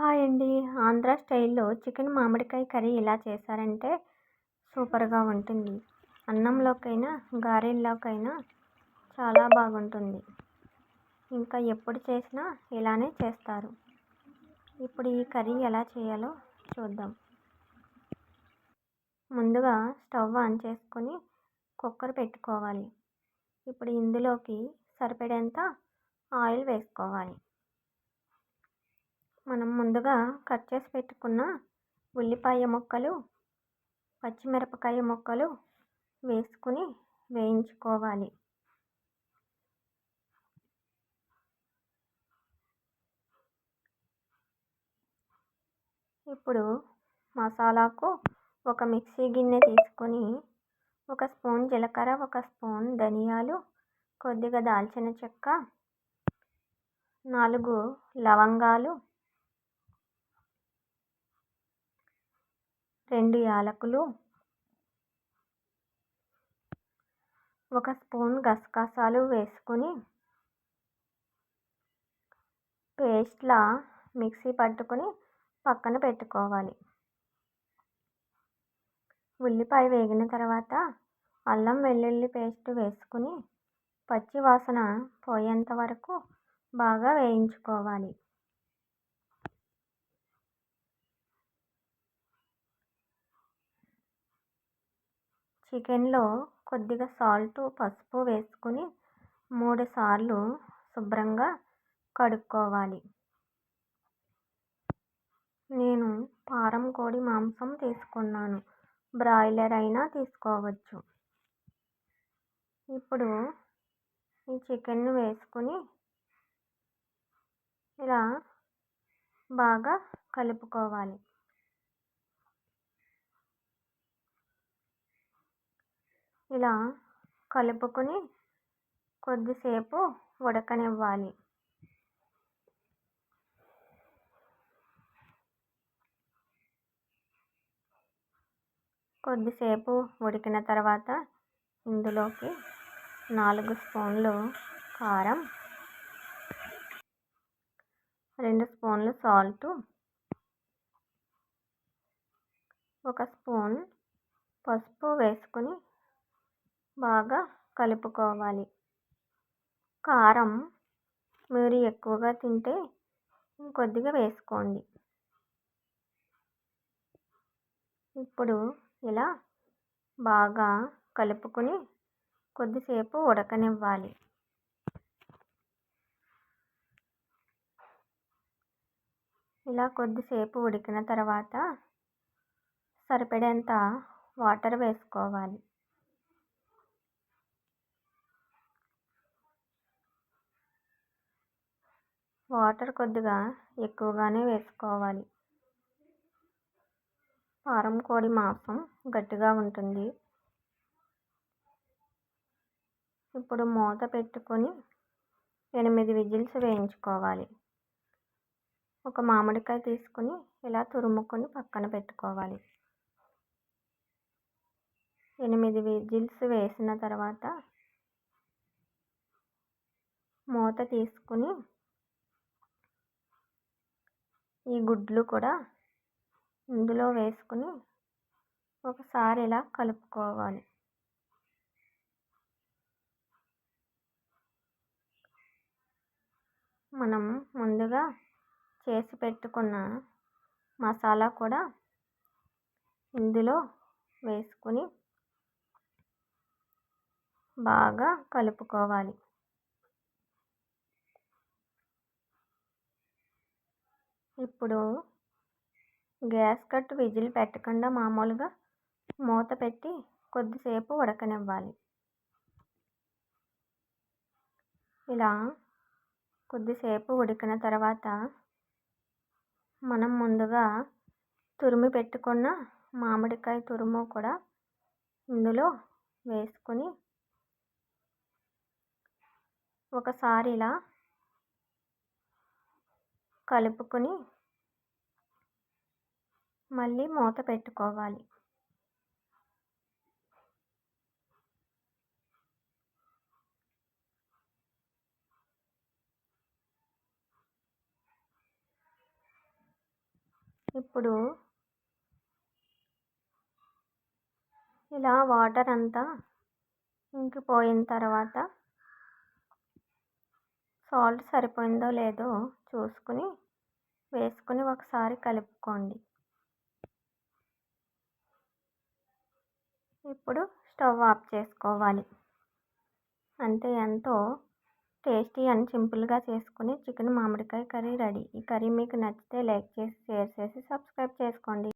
Hi అండి. ఆంధ్ర స్టైల్లో chicken మామిడికాయ కర్రీ ఎలా చేశారంటే సూపర్గా ఉంటుంది. అన్నంలోకైనా గారెల్లోకైనా చాలా బాగుంటుంది. ఇంకా ఎప్పుడు చేసినా ఇలానే చేస్తారు. ఇప్పుడు ఈ కర్రీ ఎలా చేయాలో చూద్దాం. ముందుగా స్టవ్ ఆన్ చేసుకొని కుక్కర్ పెట్టుకోవాలి. ఇప్పుడు ఇందులోకి సరిపడేంత ఆయిల్ వేసుకోవాలి. మనం ముందుగా కట్ చేసి పెట్టుకున్న ఉల్లిపాయ ముక్కలు పచ్చిమిరపకాయ ముక్కలు వేసుకుని వేయించుకోవాలి. ఇప్పుడు మసాలాకు ఒక మిక్సీ గిన్నె తీసుకొని ఒక స్పూన్ జీలకర్ర ఒక స్పూన్ ధనియాలు కొద్దిగా దాల్చిన చెక్క నాలుగు లవంగాలు రెండు యాలకులు ఒక స్పూన్ గసగసాలు వేసుకొని పేస్ట్లా మిక్సీ పట్టుకొని పక్కన పెట్టుకోవాలి. ఉల్లిపాయ వేగిన తర్వాత అల్లం వెల్లుల్లి పేస్ట్ వేసుకుని పచ్చి వాసన పోయేంత వరకు బాగా వేయించుకోవాలి. చికెన్లో కొద్దిగా సాల్ట్ పసుపు వేసుకుని మూడు సార్లు శుభ్రంగా కడుక్కోవాలి. నేను పారం కోడి మాంసం తీసుకున్నాను. బ్రాయిలర్ అయినా తీసుకోవచ్చు. ఇప్పుడు ఈ చికెన్ను వేసుకుని ఇలా బాగా కలుపుకోవాలి. ఇలా కలుపుకొని కొద్దిసేపు ఉడకనివ్వాలి. కొద్దిసేపు ఉడికిన తర్వాత ఇందులోకి నాలుగు స్పూన్లు కారం రెండు స్పూన్లు సాల్ట్ ఒక స్పూన్ పసుపు వేసుకుని బాగా కలుపుకోవాలి. కారం మీరు ఎక్కువగా తింటే కొద్దిగా వేసుకోండి. ఇప్పుడు ఇలా బాగా కలుపుకొని కొద్దిసేపు ఉడకనివ్వాలి. ఇలా కొద్దిసేపు ఉడికిన తర్వాత సరిపడేంత వాటర్ వేసుకోవాలి. వాటర్ కొద్దిగా ఎక్కువగానే వేసుకోవాలి. పారం కోడి మాంసం గట్టిగా ఉంటుంది. ఇప్పుడు మూత పెట్టుకొని ఎనిమిది విజిల్స్ వేయించుకోవాలి. ఒక మామిడికాయ తీసుకొని ఇలా తురుముకొని పక్కన పెట్టుకోవాలి. ఎనిమిది విజిల్స్ వేసిన తర్వాత మూత తీసుకుని ఈ గుడ్లు కూడా ఇందులో వేసుకుని ఒకసారి ఇలా కలుపుకోవాలి. మనం ముందుగా చేసి పెట్టుకున్న మసాలా కూడా ఇందులో వేసుకుని బాగా కలుపుకోవాలి. ఇప్పుడు గ్యాస్ కట్ విజిల్ పెట్టకుండా మామూలుగా మూత పెట్టి కొద్దిసేపు ఉడకనివ్వాలి. ఇలా కొద్దిసేపు ఉడికిన తర్వాత మనం ముందుగా తురిమి పెట్టుకున్న మామిడికాయ తురుము కూడా ఇందులో వేసుకొని ఒకసారి ఇలా కలుపుకొని మళ్ళీ మూత పెట్టుకోవాలి. ఇప్పుడు ఇలా వాటర్ అంతా ఇంకిపోయిన తర్వాత సాల్ట్ సరిపోయిందో లేదో చూసుకుని వేసుకుని ఒకసారి కలుపుకోండి. ఇప్పుడు స్టవ్ ఆఫ్ చేసుకోవాలి. అంతే ఎంతో టేస్టీ అండ్ సింపుల్గా చేసుకుని చికెన్ మామిడికాయ కర్రీ రెడీ. ఈ కర్రీ మీకు నచ్చితే లైక్ చేసి షేర్ చేసి సబ్స్క్రైబ్ చేసుకోండి.